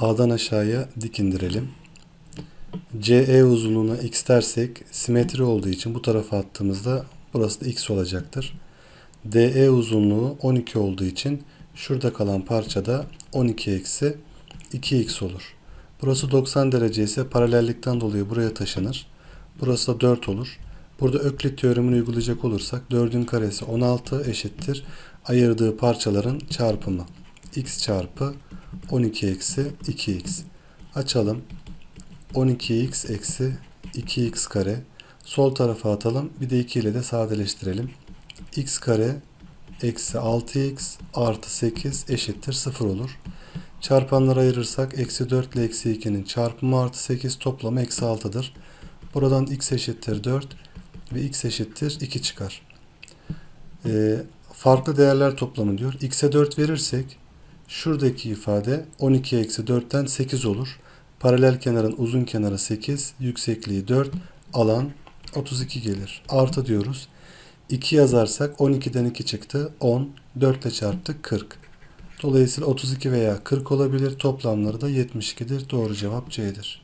A'dan aşağıya dik indirelim. CE uzunluğuna x dersek simetri olduğu için bu tarafa attığımızda burası da x olacaktır. DE uzunluğu 12 olduğu için şurada kalan parçada 12 eksi 2x olur. Burası 90 derece ise paralellikten dolayı buraya taşınır. Burası da 4 olur. Burada Öklit teoremini uygulayacak olursak 4'ün karesi 16 eşittir. Ayırdığı parçaların çarpımı. X çarpı 12 eksi 2x. Açalım. 12x eksi 2x kare. Sol tarafa atalım. Bir de 2 ile de sadeleştirelim. x kare eksi 6x artı 8 eşittir 0 olur. Çarpanları ayırırsak eksi 4 ile eksi 2'nin çarpımı artı 8 toplamı eksi 6'dır. Buradan x eşittir 4 ve x eşittir 2 çıkar. Ee, farklı değerler toplamı diyor. x'e 4 verirsek şuradaki ifade 12 eksi 4'ten 8 olur. Paralel kenarın uzun kenarı 8, yüksekliği 4, alan 32 gelir. Artı diyoruz. 2 yazarsak 12'den 2 çıktı. 10, 4 ile çarptık 40. Dolayısıyla 32 veya 40 olabilir. Toplamları da 72'dir. Doğru cevap C'dir.